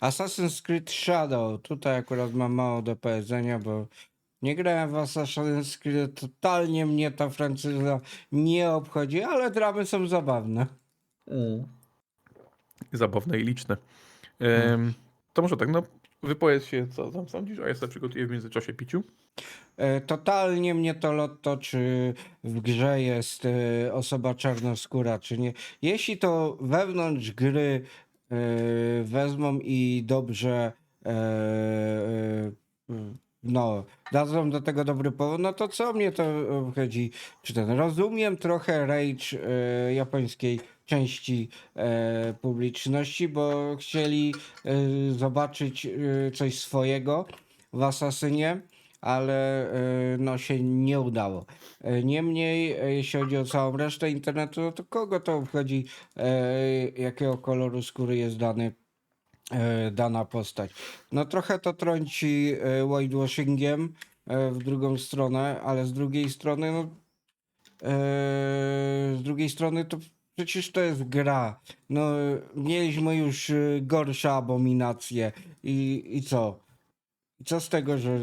Assassin's Creed Shadow. Tutaj akurat mam mało do powiedzenia, bo nie grałem w Assassin's Creed. Totalnie mnie ta franczyza nie obchodzi, ale dramy są zabawne. Zabawne i liczne. Em, to może tak, no wypowiedz się, co tam sądzisz, a ja sobie przygotuję w międzyczasie piciu. E, Totalnie mnie to lotto, czy w grze jest e, osoba czarnoskóra, czy nie. Jeśli to wewnątrz gry wezmą i dobrze e, e, no, dadzą do tego dobry powód, no to co mnie to obchodzi? Czy ten rozumiem trochę rage e, japońskiej części e, publiczności, bo chcieli e, zobaczyć e, coś swojego w Asasynie, ale e, no się nie udało. E, Niemniej, e, jeśli chodzi o całą resztę internetu, no to kogo to obchodzi, jakiego koloru skóry jest dany dana postać. No trochę to trąci whitewashingiem w drugą stronę, ale z drugiej strony, no z drugiej strony to przecież to jest gra. No mieliśmy już gorsze abominacje i, i co? I co z tego, że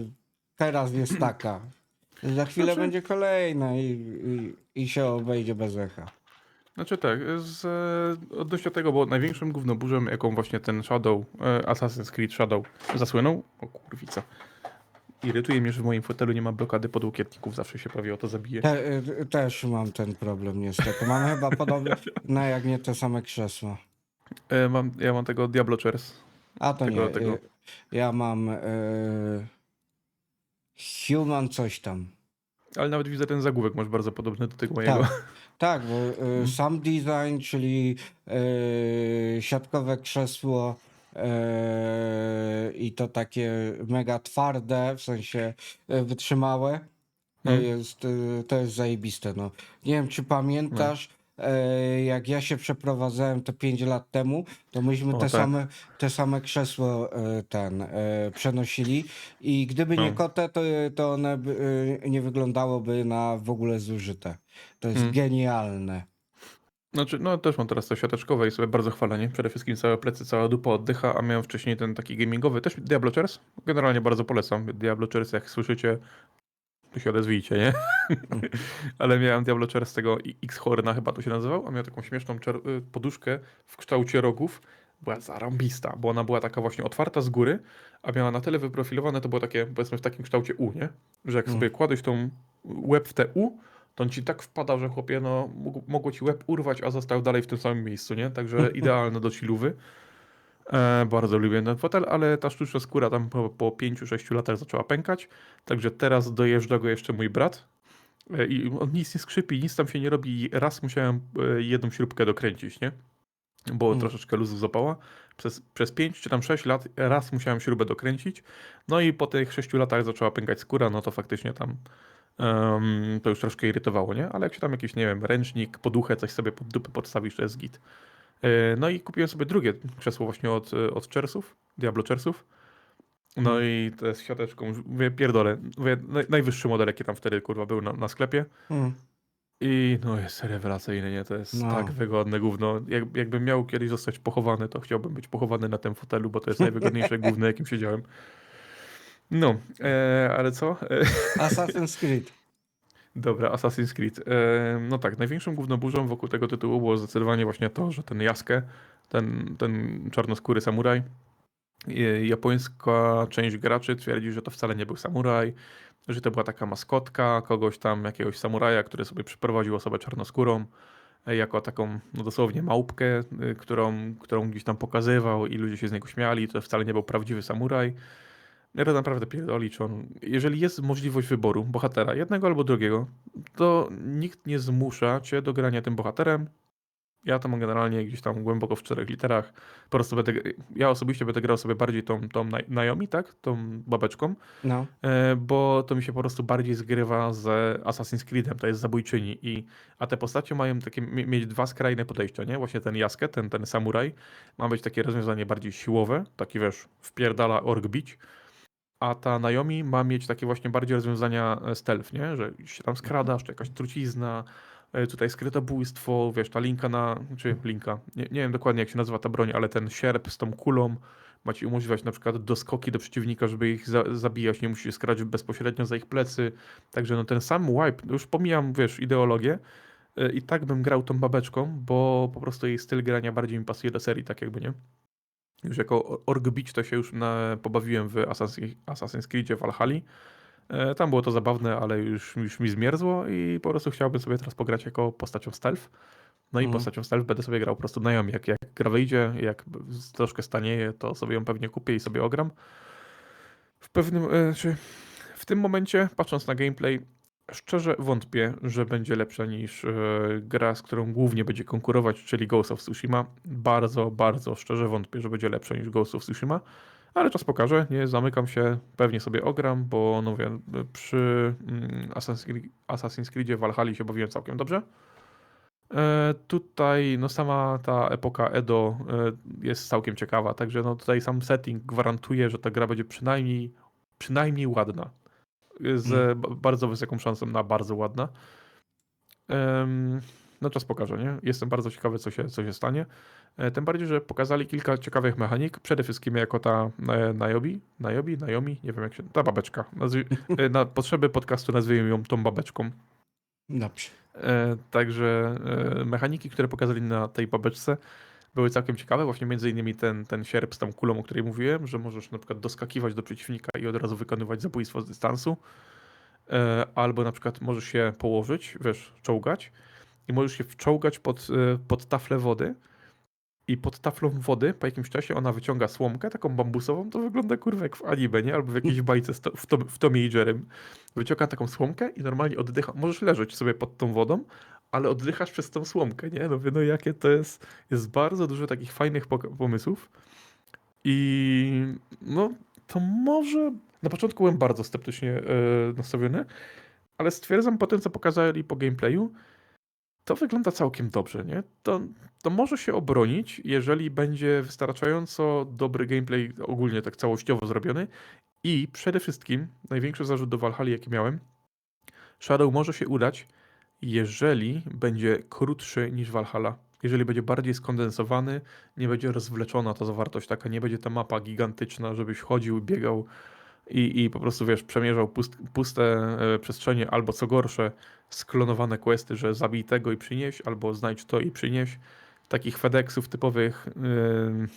teraz jest taka? Za chwilę Znaczy- będzie kolejna i, i, i się obejdzie bez echa. Znaczy tak, z, e, odnośnie tego, bo największym gównoburzem, jaką właśnie ten Shadow, e, Assassin's Creed Shadow zasłynął, o kurwica, irytuje mnie, że w moim fotelu nie ma blokady podłokietników, zawsze się prawie o to zabije. Te, e, też mam ten problem niestety. Mam chyba podobne, no jak nie te same krzesła. E, mam, ja mam tego Diablo Chairs. A to Tego- nie. tego- Ja mam Human coś tam. Ale nawet widzę ten zagłówek, masz bardzo podobny do tego mojego. Tak, tak bo e, sam design, czyli e, siatkowe krzesło e, i to takie mega twarde, w sensie wytrzymałe. To Mhm. jest, to jest zajebiste. No. Nie wiem, czy pamiętasz, e, jak ja się przeprowadzałem te 5 lat temu, to myśmy te, tak. same, te same krzesło e, ten e, przenosili i gdyby nie No. kote, to, to one e, nie wyglądałoby na w ogóle zużyte. To jest Mhm. genialne. Znaczy, no też mam teraz to siateczkowe i sobie bardzo chwalę, nie? Przede wszystkim całe plecy, cała dupa oddycha, a miałem wcześniej ten taki gamingowy, też Diablo Chairs. Generalnie bardzo polecam. Diablo Chairs, jak słyszycie, to się odezwijcie, nie? Ale miałem Diablo Chairs tego I- X-Horna chyba to się nazywał, a miał taką śmieszną y, poduszkę w kształcie rogów. Była zarąbista, bo ona była taka właśnie otwarta z góry, a miała na tyle wyprofilowane, to było takie, powiedzmy, w takim kształcie U, nie? Że jak Mm. sobie kładłeś tą łeb w te U, to on ci tak wpadał, że chłopie, no mogło ci łeb urwać, a został dalej w tym samym miejscu, nie? Także idealne do chillowy. E, bardzo lubię ten fotel, ale ta sztuczna skóra tam po, po 5-6 latach zaczęła pękać, także teraz dojeżdża go jeszcze mój brat. E, I on nic nie skrzypi, nic tam się nie robi. Raz musiałem e, jedną śrubkę dokręcić, nie? Bo Mm. troszeczkę luzu zapała. Przez, przez 5 czy tam 6 lat raz musiałem śrubę dokręcić. No i po tych 6 latach zaczęła pękać skóra, no to faktycznie tam em, to już troszkę irytowało, nie? Ale jak się tam jakiś, nie wiem, ręcznik, poduchę, coś sobie pod dupę podstawisz, to jest git. E, No i kupiłem sobie drugie krzesło właśnie od, e, od Chersów, Diablo Chersów. No Mhm. i to jest siateczką, mówię, pierdolę, mówię, naj, najwyższy model, jaki tam wtedy, kurwa, był na, na sklepie. Mm. I no jest rewelacyjny, nie? To jest No. tak wygodne gówno. Jak, jakbym miał kiedyś zostać pochowany, to chciałbym być pochowany na tym fotelu, bo to jest najwygodniejsze gówno, jakim siedziałem. No, e, ale co? E, Assassin's Creed. Dobra, Assassin's Creed. No tak, największą głównoburzą wokół tego tytułu było zdecydowanie właśnie to, że ten Jaskę, ten, ten czarnoskóry samuraj, e, japońska część graczy twierdzi, że to wcale nie był samuraj, że to była taka maskotka kogoś tam, jakiegoś samuraja, który sobie przyprowadził osobę czarnoskórą e, jako taką no dosłownie małpkę, e, którą, którą gdzieś tam pokazywał i ludzie się z niego śmiali, to wcale nie był prawdziwy samuraj. Ja to naprawdę pierdoli, czy on... Jeżeli jest możliwość wyboru bohatera, jednego albo drugiego, to nikt nie zmusza cię do grania tym bohaterem. Ja to mam generalnie gdzieś tam głęboko w czterech literach. Po prostu będę, ja osobiście będę grał sobie bardziej tą, tą Naomi, tak? Tą babeczką, No. e, bo to mi się po prostu bardziej zgrywa z Assassin's Creedem, to jest zabójczyni. I, a te postacie mają takie, mie- mieć dwa skrajne podejścia, nie? Właśnie ten Jaskę, ten, ten samuraj, ma być takie rozwiązanie bardziej siłowe, taki wiesz, wpierdala ork bić, a ta Naomi ma mieć takie właśnie bardziej rozwiązania e, stealth, nie? Że się tam skradasz, czy jakaś trucizna, e, tutaj skrytobójstwo, wiesz, ta linka na, czy linka, nie, nie wiem dokładnie jak się nazywa ta broń, ale ten sierp z tą kulą, ma ci umożliwiać na przykład doskoki do przeciwnika, żeby ich za zabijać, nie musisz skrać bezpośrednio za ich plecy. Także no ten sam wipe, już pomijam, wiesz, ideologię, y, i tak bym grał tą babeczką, bo po prostu jej styl grania bardziej mi pasuje do serii, tak jakby, nie? Już jako org bić to się już na, pobawiłem w Assassin- Assassin's Creedzie Valhalla. E, Tam było to zabawne, ale już, już mi zmierzło i po prostu chciałbym sobie teraz pograć jako postacią stealth. No i Mhm. postacią stealth będę sobie grał po prostu na ją. Jak, jak gra wyjdzie, jak troszkę stanieje, to sobie ją pewnie kupię i sobie ogram. W pewnym, e, czy w tym momencie, patrząc na gameplay, szczerze wątpię, że będzie lepsza niż e, gra, z którą głównie będzie konkurować, czyli Ghost of Tsushima. Bardzo, bardzo szczerze wątpię, że będzie lepsza niż Ghost of Tsushima. Ale czas pokaże, nie zamykam się, pewnie sobie ogram, bo no wiem, przy mm, Assassin's Creedzie Valhalla się bawiłem całkiem dobrze. E, tutaj no sama ta epoka Edo e, jest całkiem ciekawa, także no tutaj sam setting gwarantuje, że ta gra będzie przynajmniej, przynajmniej ładna. Z Mm. ba- bardzo wysoką szansą na bardzo ładna. Em, no czas pokaże, nie? Jestem bardzo ciekawy, co się, co się stanie. E, Tym bardziej, że pokazali kilka ciekawych mechanik, przede wszystkim jako ta e, Nayobi, Nayobi, Naomi, nie wiem jak się, ta babeczka. Nazwi, e, na potrzeby podcastu nazwijmy ją tą babeczką. Dobrze. Także mechaniki, które pokazali na tej babeczce były całkiem ciekawe. Właśnie między innymi ten, ten sierp z tą kulą, o której mówiłem, że możesz na przykład doskakiwać do przeciwnika i od razu wykonywać zabójstwo z dystansu. E, Albo na przykład możesz się położyć, wiesz, czołgać i możesz się wczołgać pod, e, pod taflę wody i pod taflą wody po jakimś czasie ona wyciąga słomkę taką bambusową, to wygląda kurwa jak w anime, nie? Albo w jakiejś bajce z to, w, Tom, w Tomie i Jerrym. Wyciąga taką słomkę i normalnie oddycha. Możesz leżeć sobie pod tą wodą, ale oddychasz przez tą słomkę, nie? No, no jakie to jest, jest bardzo dużo takich fajnych pomysłów i no to może, na początku byłem bardzo sceptycznie e, nastawiony, ale stwierdzam po tym, co pokazali po gameplayu, to wygląda całkiem dobrze, nie? To, to może się obronić, jeżeli będzie wystarczająco dobry gameplay ogólnie tak całościowo zrobiony i przede wszystkim największy zarzut do Valhalla, jaki miałem, Shadow może się udać, jeżeli będzie krótszy niż Valhalla. Jeżeli będzie bardziej skondensowany, nie będzie rozwleczona ta zawartość taka, nie będzie ta mapa gigantyczna, żebyś chodził, biegał i, i po prostu, wiesz, przemierzał pust, puste e, przestrzenie, albo co gorsze, sklonowane questy, że zabij tego i przynieś, albo znajdź to i przynieś. Takich FedExów typowych yy,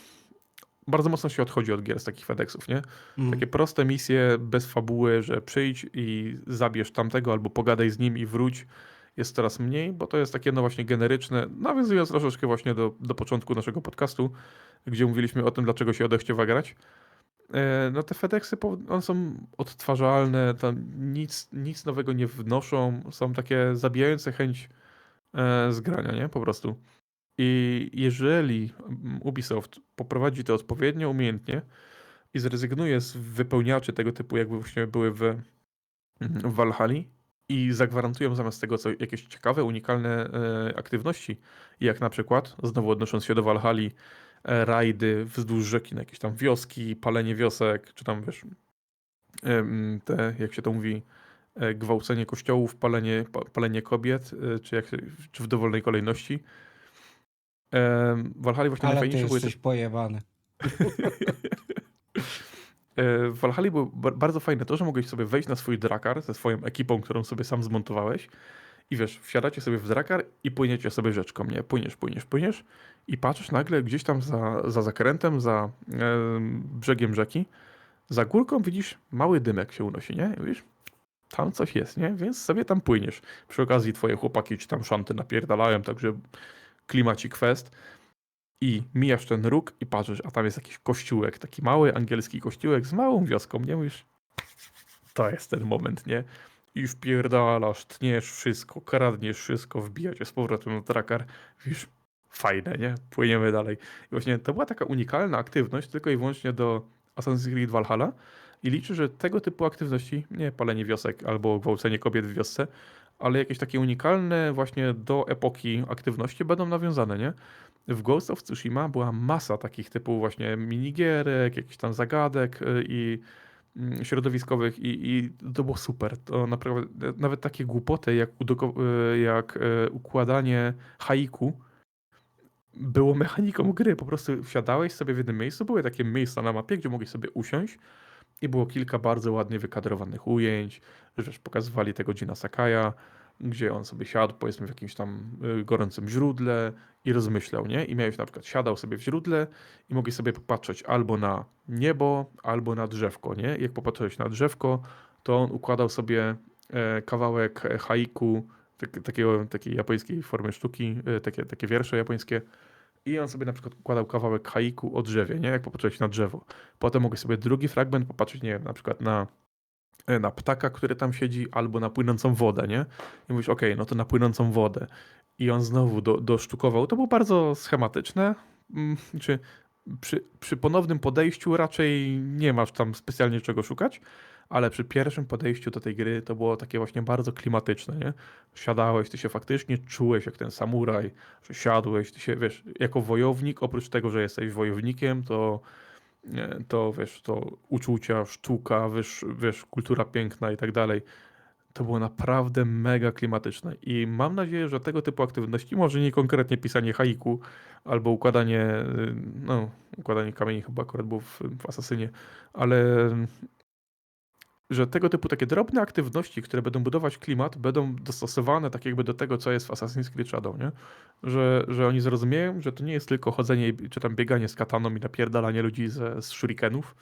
bardzo mocno się odchodzi od gier z takich FedExów, nie? Mm. Takie proste misje bez fabuły, że przyjdź i zabierz tamtego, albo pogadaj z nim i wróć, jest coraz mniej, bo to jest takie no właśnie generyczne, nawiązując troszeczkę właśnie do, do początku naszego podcastu, gdzie mówiliśmy o tym, dlaczego się odechciewa grać. E, No te FedExy, one są odtwarzalne, tam nic, nic nowego nie wnoszą, są takie zabijające chęć e, zgrania, nie? Po prostu. I jeżeli Ubisoft poprowadzi to odpowiednio umiejętnie i zrezygnuje z wypełniaczy tego typu, jakby właśnie były w, w Valhalla i zagwarantują zamiast tego co, jakieś ciekawe, unikalne e, aktywności, jak na przykład, znowu odnosząc się do Valhalla, e, rajdy wzdłuż rzeki na jakieś tam wioski, palenie wiosek, czy tam wiesz, em, te, jak się to mówi, e, gwałcenie kościołów, palenie, pa- palenie kobiet, e, czy, jak, czy w dowolnej kolejności. Em, W Valhalla właśnie Ale najfajniejsze były te jesteś pojebany. E, W Valhalla było ba- bardzo fajne to, że mogłeś sobie wejść na swój drakar ze swoją ekipą, którą sobie sam zmontowałeś i wiesz, wsiadacie sobie w drakar i płyniecie sobie rzeczką, nie? Płyniesz, płyniesz, płyniesz i patrzysz nagle gdzieś tam za, za zakrętem, za em, brzegiem rzeki, za górką widzisz mały dymek się unosi, nie? I widzisz, tam coś jest, nie? Więc sobie tam płyniesz. Przy okazji twoje chłopaki ci tam szanty napierdalają, także klimacik fest. I mijasz ten róg i patrzysz, a tam jest jakiś kościółek, taki mały angielski kościółek z małą wioską, nie? Mówisz, to jest ten moment, nie? I wpierdalasz, tniesz wszystko, kradniesz wszystko, wbijacie z powrotem na trakar. Wiesz, fajne, nie? Płyniemy dalej. I właśnie to była taka unikalna aktywność tylko i wyłącznie do Assassin's Creed Valhalla i liczę, że tego typu aktywności, nie palenie wiosek albo gwałcenie kobiet w wiosce, ale jakieś takie unikalne właśnie do epoki aktywności będą nawiązane, nie? W Ghost of Tsushima była masa takich typu właśnie minigierek, jakichś tam zagadek y, i mm, środowiskowych i, i to było super. To naprawdę, nawet takie głupoty jak, y, jak y, układanie haiku było mechaniką gry. Po prostu wsiadałeś sobie w jednym miejscu, były takie miejsca na mapie, gdzie mogłeś sobie usiąść i było kilka bardzo ładnie wykadrowanych ujęć, że pokazywali tego Gina Sakaja, gdzie on sobie siadł, powiedzmy, w jakimś tam y, gorącym źródle i rozmyślał, nie? I miałeś na przykład, siadał sobie w źródle i mogłeś sobie popatrzeć albo na niebo, albo na drzewko, nie? I jak popatrzyłeś na drzewko, to on układał sobie e, kawałek e, haiku, tak, takiego, takiej japońskiej formy sztuki, e, takie, takie wiersze japońskie, i on sobie na przykład układał kawałek haiku o drzewie, nie? Jak popatrzyłeś na drzewo. Potem mogłeś sobie drugi fragment popatrzeć, nie wiem, na przykład na, na ptaka, który tam siedzi, albo na płynącą wodę, nie? I mówisz, okej, no to na płynącą wodę. I on znowu do, dosztukował. To było bardzo schematyczne. Mm, Czy przy, przy ponownym podejściu raczej nie masz tam specjalnie czego szukać, ale przy pierwszym podejściu do tej gry to było takie właśnie bardzo klimatyczne, nie? Siadałeś, ty się faktycznie czułeś jak ten samuraj, że siadłeś, ty się, wiesz, jako wojownik, oprócz tego, że jesteś wojownikiem, to, to wiesz, to uczucia, sztuka, wiesz, wiesz, kultura piękna i tak dalej. To było naprawdę mega klimatyczne i mam nadzieję, że tego typu aktywności, może nie konkretnie pisanie haiku albo układanie, y, no, układanie kamieni chyba akurat było w, w Asasynie, ale że tego typu takie drobne aktywności, które będą budować klimat, będą dostosowane tak jakby do tego, co jest w Assassin's Creed Shadow, nie? Że, że oni zrozumieją, że to nie jest tylko chodzenie czy tam bieganie z kataną i napierdalanie ludzi ze, z shurikenów,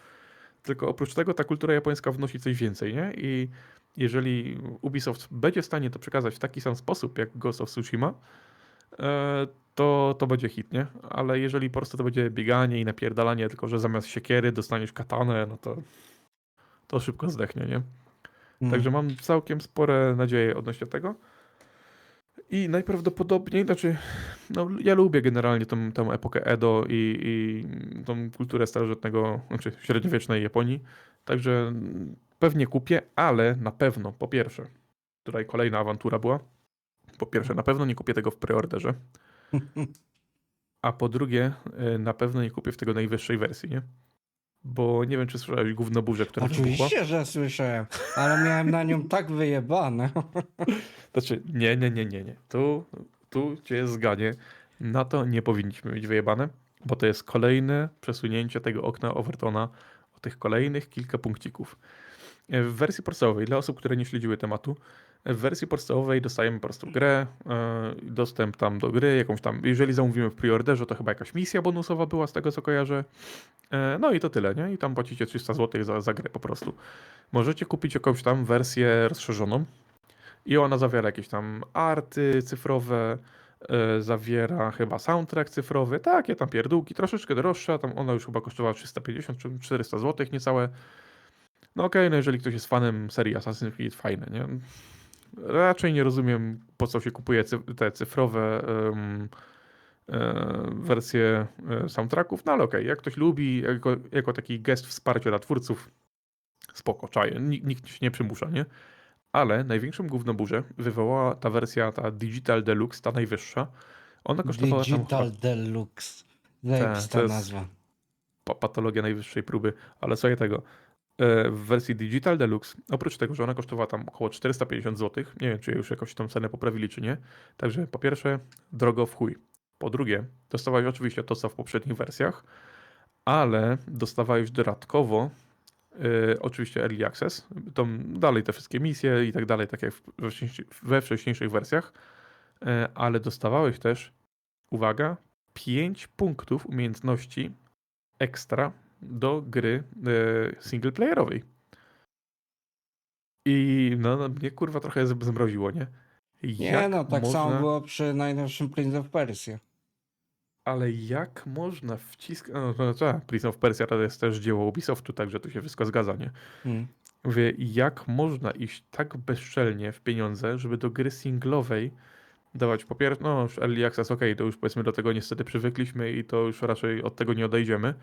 tylko oprócz tego ta kultura japońska wnosi coś więcej, nie? I jeżeli Ubisoft będzie w stanie to przekazać w taki sam sposób jak Ghost of Tsushima, e, to, to będzie hit, nie? Ale jeżeli po prostu to będzie bieganie i napierdalanie, tylko że zamiast siekiery dostaniesz katanę, no to to szybko zdechnie, nie? Mm. Także mam całkiem spore nadzieje odnośnie tego. I najprawdopodobniej, znaczy, no, ja lubię generalnie tą, tą epokę Edo i, i tą kulturę starożytnego, znaczy średniowiecznej Japonii. Także pewnie kupię, ale na pewno, po pierwsze, tutaj kolejna awantura była. Po pierwsze, na pewno nie kupię tego w preorderze. A po drugie, y, na pewno nie kupię w tego najwyższej wersji, nie? Bo nie wiem, czy słyszałeś gówno burzę, która wybuchła. Oczywiście, że słyszałem, ale miałem na nią tak wyjebane. Znaczy, nie, nie, nie, nie, nie. Tu, tu cię zganię. Na to nie powinniśmy mieć wyjebane, bo to jest kolejne przesunięcie tego okna Overtona o tych kolejnych kilka punkcików. E, W wersji podstawowej, dla osób, które nie śledziły tematu, w wersji podstawowej dostajemy po prostu grę, e, dostęp tam do gry, jakąś tam, jeżeli zamówimy w preorderze, to chyba jakaś misja bonusowa była z tego, co kojarzę. E, No i to tyle, nie? I tam płacicie 300 zł za, za grę po prostu. Możecie kupić jakąś tam wersję rozszerzoną, i ona zawiera jakieś tam arty cyfrowe, e, zawiera chyba soundtrack cyfrowy, takie tam pierdółki, troszeczkę droższa, tam ona już chyba kosztowała 350 czy 400 zł niecałe. No okej, no jeżeli ktoś jest fanem serii Assassin's Creed, fajne, nie? Raczej nie rozumiem, po co się kupuje te cyfrowe e, wersje e, soundtracków, no ale okej, jak ktoś lubi, jako, jako taki gest wsparcia dla twórców, spoko, czaję, nikt, się nie przymusza, nie? Ale największą gównoburzę wywołała ta wersja, ta Digital Deluxe, ta najwyższa. Ona kosztowała Digital Deluxe. Zajebista to jest- nazwa. pa- patologia najwyższej próby, ale słuchaj tego. E, W wersji Digital Deluxe, oprócz tego, że ona kosztowała tam około 450 zł, nie wiem, czy już jakoś tą cenę poprawili, czy nie. Także po pierwsze, drogo w chuj. Po drugie, dostawałeś oczywiście to, co w poprzednich wersjach, ale dostawałeś dodatkowo e, oczywiście Early Access, tą, dalej te wszystkie misje i tak dalej, tak jak we, wcześniejszych- we wcześniejszych wersjach, e, ale dostawałeś też, uwaga, 5 punktów umiejętności ekstra do gry e, singleplayerowej. I no, no mnie kurwa trochę zmroziło, nie? Nie Jak no, tak można, samo było przy najnowszym Prince of Persia. Ale jak można wciskać... No, no tak, Prince of Persia to jest też dzieło Ubisoftu, także tu się wszystko zgadza, nie? Mm. Mówię, jak można iść tak bezczelnie w pieniądze, żeby do gry singlowej dawać po pierwsze, no już Early Access, okej, to już powiedzmy do tego niestety przywykliśmy i to już raczej od tego nie odejdziemy,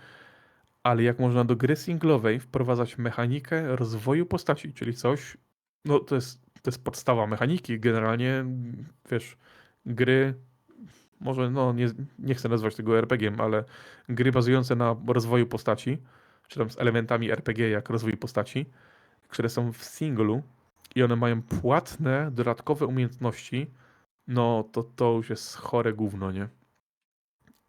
ale jak można do gry singlowej wprowadzać mechanikę rozwoju postaci, czyli coś, no to jest, to jest podstawa mechaniki, generalnie, wiesz, gry, może no nie, nie chcę nazwać tego RPG-iem, ale gry bazujące na rozwoju postaci, czy tam z elementami RPG jak rozwój postaci, które są w singlu i one mają płatne, dodatkowe umiejętności, no to to już jest chore gówno, nie?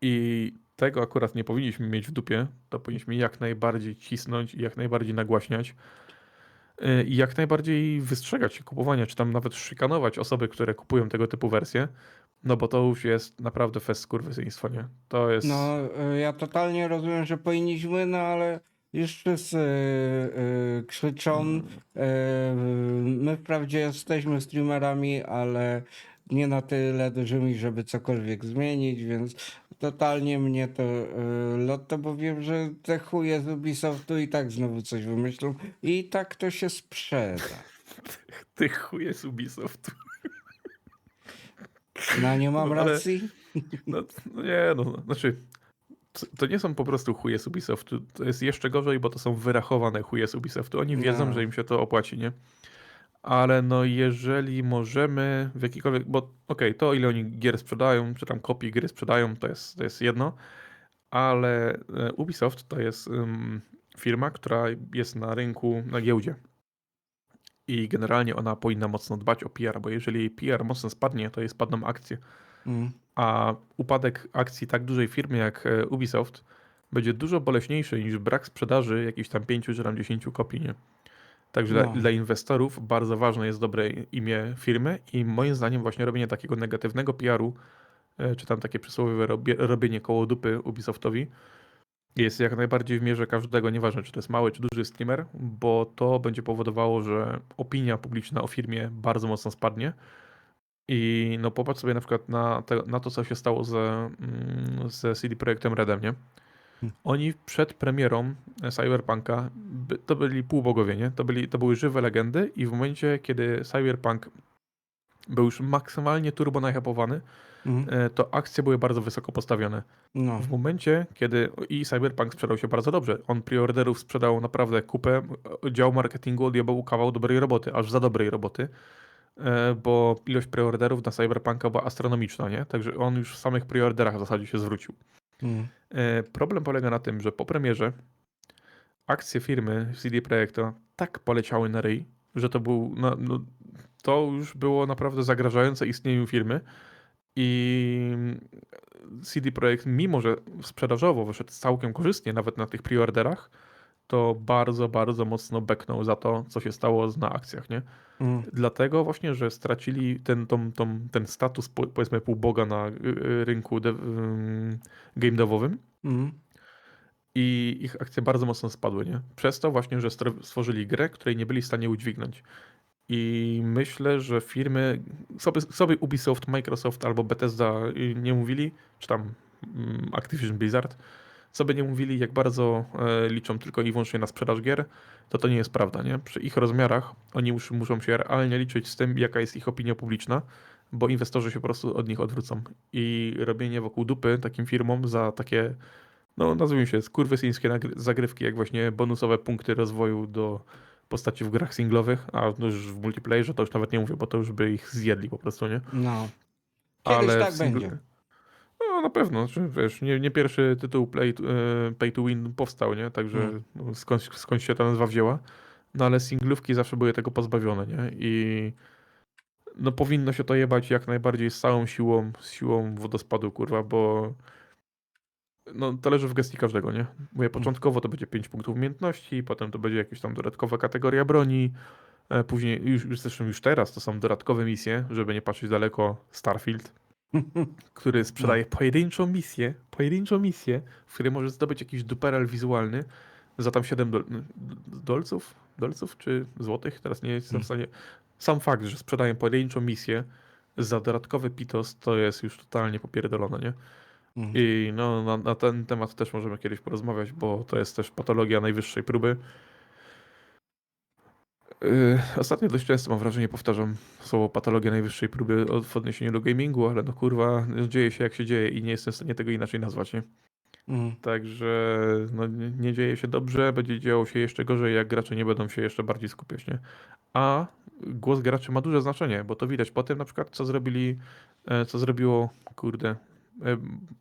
I tego akurat nie powinniśmy mieć w dupie. To powinniśmy jak najbardziej cisnąć i jak najbardziej nagłaśniać. Yy, I jak najbardziej wystrzegać się kupowania, czy tam nawet szykanować osoby, które kupują tego typu wersje. No bo to już jest naprawdę fest skurwysyństwa, nie? To jest... No, y, ja totalnie rozumiem, że powinniśmy, no ale już wszyscy y, krzyczą. Mm. Y, my wprawdzie jesteśmy streamerami, ale nie na tyle dużymi, żeby cokolwiek zmienić, więc totalnie mnie to y, lotto, bo wiem, że te chuje z Ubisoftu i tak znowu coś wymyślą i tak to się sprzeda. Ty chuje z Ubisoftu. No nie mam No, ale- racji? No, no nie, no, znaczy, to- to nie są po prostu chuje z Ubisoftu, to jest jeszcze gorzej, bo to są wyrachowane chuje z Ubisoftu. Oni wiedzą, No. że im się to opłaci, nie? Ale no jeżeli możemy w jakikolwiek, bo okej, to ile oni gier sprzedają, czy tam kopii gry sprzedają, to jest, to jest jedno, ale e, Ubisoft to jest ym, firma, która jest na rynku, na giełdzie. I generalnie ona powinna mocno dbać o PR, bo jeżeli jej PR mocno spadnie, to jej spadną akcje. Mm. A upadek akcji tak dużej firmy jak e, Ubisoft będzie dużo boleśniejszy niż brak sprzedaży jakichś tam 5 czy tam 10 kopii. Nie? Także dla, No. dla inwestorów bardzo ważne jest dobre imię firmy i moim zdaniem właśnie robienie takiego negatywnego PR-u, e, czy tam takie przysłowiowe robie, robienie koło dupy Ubisoftowi jest jak najbardziej w mierze każdego, nieważne czy to jest mały czy duży streamer, bo to będzie powodowało, że opinia publiczna o firmie bardzo mocno spadnie. I no popatrz sobie na przykład na, te, na to, co się stało ze, mm, ze CD Projektem Redem, nie? Oni przed premierą e, Cyberpunka to byli półbogowie, nie? To, byli, to były żywe legendy i w momencie, kiedy Cyberpunk był już maksymalnie turbo nahypowany, Mm. e, to akcje były bardzo wysoko postawione. No. W momencie, kiedy i Cyberpunk sprzedał się bardzo dobrze, on preorderów sprzedał naprawdę kupę, e, dział marketingu odjebał kawał dobrej roboty, aż za dobrej roboty, bo ilość preorderów na Cyberpunka była astronomiczna, nie? Także on już w samych preorderach w zasadzie się zwrócił. Mm. E, Problem polega na tym, że po premierze akcje firmy CD Projekta tak poleciały na ryj, że to był, no, no, to już było naprawdę zagrażające istnieniu firmy i CD Projekt, mimo że sprzedażowo wyszedł całkiem korzystnie nawet na tych preorderach, to bardzo, bardzo mocno beknął za to, co się stało na akcjach, nie? Mm. Dlatego właśnie, że stracili ten, tą, tą, ten status, po- powiedzmy, półboga na y, y, rynku de, game devowym Mm. i ich akcje bardzo mocno spadły, nie? Przez to właśnie, że stworzyli grę, której nie byli w stanie udźwignąć. I myślę, że firmy, sobie, sobie Ubisoft, Microsoft albo Bethesda y, nie mówili, czy tam mm, Activision Blizzard, sobie nie mówili, jak bardzo e, liczą tylko i wyłącznie na sprzedaż gier, to to nie jest prawda, nie? Przy ich rozmiarach oni już muszą się realnie liczyć z tym, jaka jest ich opinia publiczna, bo inwestorzy się po prostu od nich odwrócą. I robienie wokół dupy takim firmom za takie, no nazwijmy się, skurwysyńskie zagrywki, jak właśnie bonusowe punkty rozwoju do postaci w grach singlowych, a no już w multiplayerze to już nawet nie mówię, bo to już by ich zjedli po prostu, nie? No. Kiedyś tak w będzie. Na pewno, wiesz, nie, nie pierwszy tytuł play, e, pay to win powstał, nie? Także Mm. no, skąd, skąd się ta nazwa wzięła. No ale singlówki zawsze były tego pozbawione, nie? I no powinno się to jebać jak najbardziej z całą siłą, z siłą wodospadu, kurwa, bo no to leży w gestii każdego, nie? Mówię, początkowo to będzie 5 punktów umiejętności, potem to będzie jakaś tam dodatkowa kategoria broni, e, później, już zresztą już teraz to są dodatkowe misje, żeby nie patrzeć daleko, Starfield, który sprzedaje pojedynczą misję, pojedynczą misję, w której możesz zdobyć jakiś duperel wizualny za tam 7 dol dolców, dolców czy złotych, teraz nie jestem w stanie. Sam fakt, że sprzedają pojedynczą misję za dodatkowy pitos, to jest już totalnie popierdolone, nie? Mm. I no, na, na ten temat też możemy kiedyś porozmawiać, bo to jest też patologia najwyższej próby. Yy, Ostatnio dość często mam wrażenie, powtarzam słowo patologia najwyższej próby w odniesieniu do gamingu, ale no kurwa, dzieje się jak się dzieje i nie jestem w stanie tego inaczej nazwać, nie? Mm. Także no, nie, nie dzieje się dobrze, będzie działo się jeszcze gorzej, jak gracze nie będą się jeszcze bardziej skupiać, nie? A głos graczy ma duże znaczenie, bo to widać po tym na przykład, co zrobili, e, co zrobiło, kurde, e,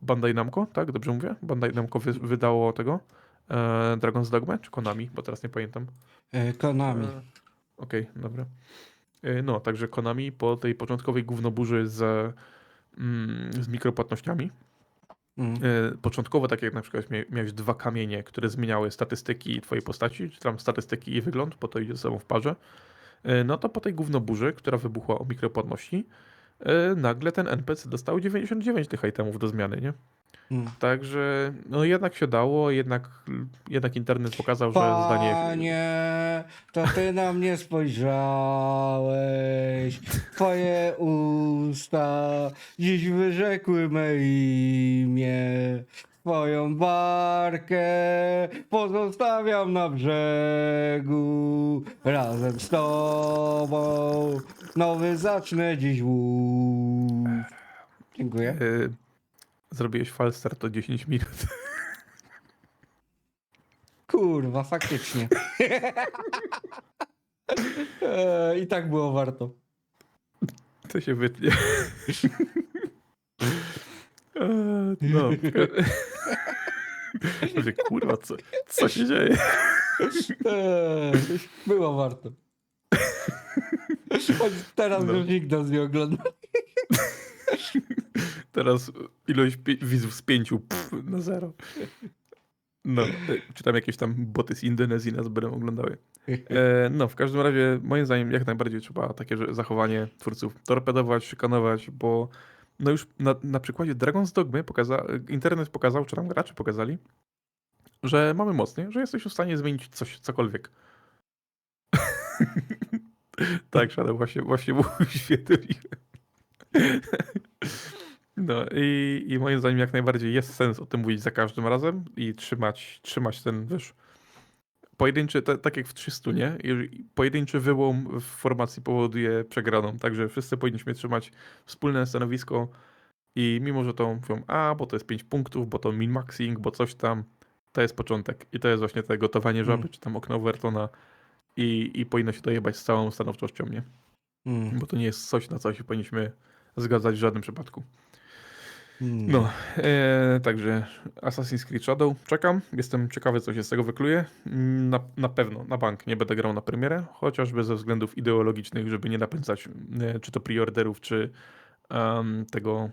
Bandai Namco, tak? Dobrze mówię? Bandai Namco wy, wydało tego e, Dragon's Dogma, czy Konami, bo teraz nie pamiętam. Konami. Okej, dobra. E, No, także Konami po tej początkowej gównoburzy z, mm, z mikropłatnościami Mm. Początkowo, tak jak na przykład mia- miałeś dwa kamienie, które zmieniały statystyki twojej postaci, czy tam statystyki i wygląd, bo to idzie ze sobą w parze, e, no to po tej gównoburzy, która wybuchła o mikropłatności, e, nagle ten NPC dostał 99 tych itemów do zmiany, nie? Mm. Także no jednak się dało, jednak, jednak internet pokazał, że zdanie... Panie, to ty na mnie spojrzałeś. Twoje usta dziś wyrzekły me imię. Twoją barkę pozostawiam na brzegu. Razem z tobą nowy zacznę dziś łód. Dziękuję. e, Zrobiłeś falstart to 10 minut. Kurwa, faktycznie. E, I tak było warto. To się wytnie. E, No. Mówię, kurwa, co, co się dzieje? Eee, było warto. Choć teraz No. już nikt nas nie ogląda. Teraz ilość widzów z pięciu pff, na zero. No, e, czy tam jakieś tam boty z Indonezji nas będą oglądały. E, no, w każdym razie, moim zdaniem, jak najbardziej trzeba takie zachowanie twórców torpedować, szykanować, bo no już na, na przykładzie Dragon's Dogmy pokaza internet pokazał, czy tam gracze pokazali, że mamy mocniej, że jesteś w stanie zmienić coś, cokolwiek. tak, Shadow, właśnie, właśnie mu uświadomiłem. No i, i moim zdaniem jak najbardziej jest sens o tym mówić za każdym razem i trzymać, trzymać ten, wiesz, pojedynczy, ta, tak jak w 300, nie? Pojedynczy wyłom w formacji powoduje przegraną, także wszyscy powinniśmy trzymać wspólne stanowisko i mimo, że to mówią, a, bo to jest 5 punktów, bo to min-maxing, bo coś tam, to jest początek i to jest właśnie te gotowanie żaby, Mm. czy tam okno Overtona i, i powinno się to jebać z całą stanowczością, nie? Mm, Bo to nie jest coś, na co się powinniśmy zgadzać w żadnym przypadku. Mm. No, e, także Assassin's Creed Shadow czekam. Jestem ciekawy, co się z tego wykluje. Mm, Na, na pewno, na bank nie będę grał na premierę, chociażby ze względów ideologicznych, żeby nie napędzać e, czy to preorderów, czy em, tego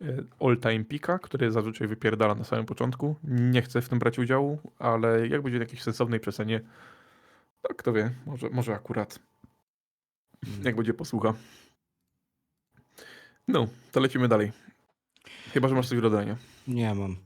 e, all-time pika, który zazwyczaj wypierdala na samym początku. Nie chcę w tym brać udziału, ale jak będzie w jakiejś sensownej przesenie, to kto wie, może, może akurat, Mm. jak będzie posłucha. No, to lecimy dalej. Chyba, że masz coś do dodania. Nie mam.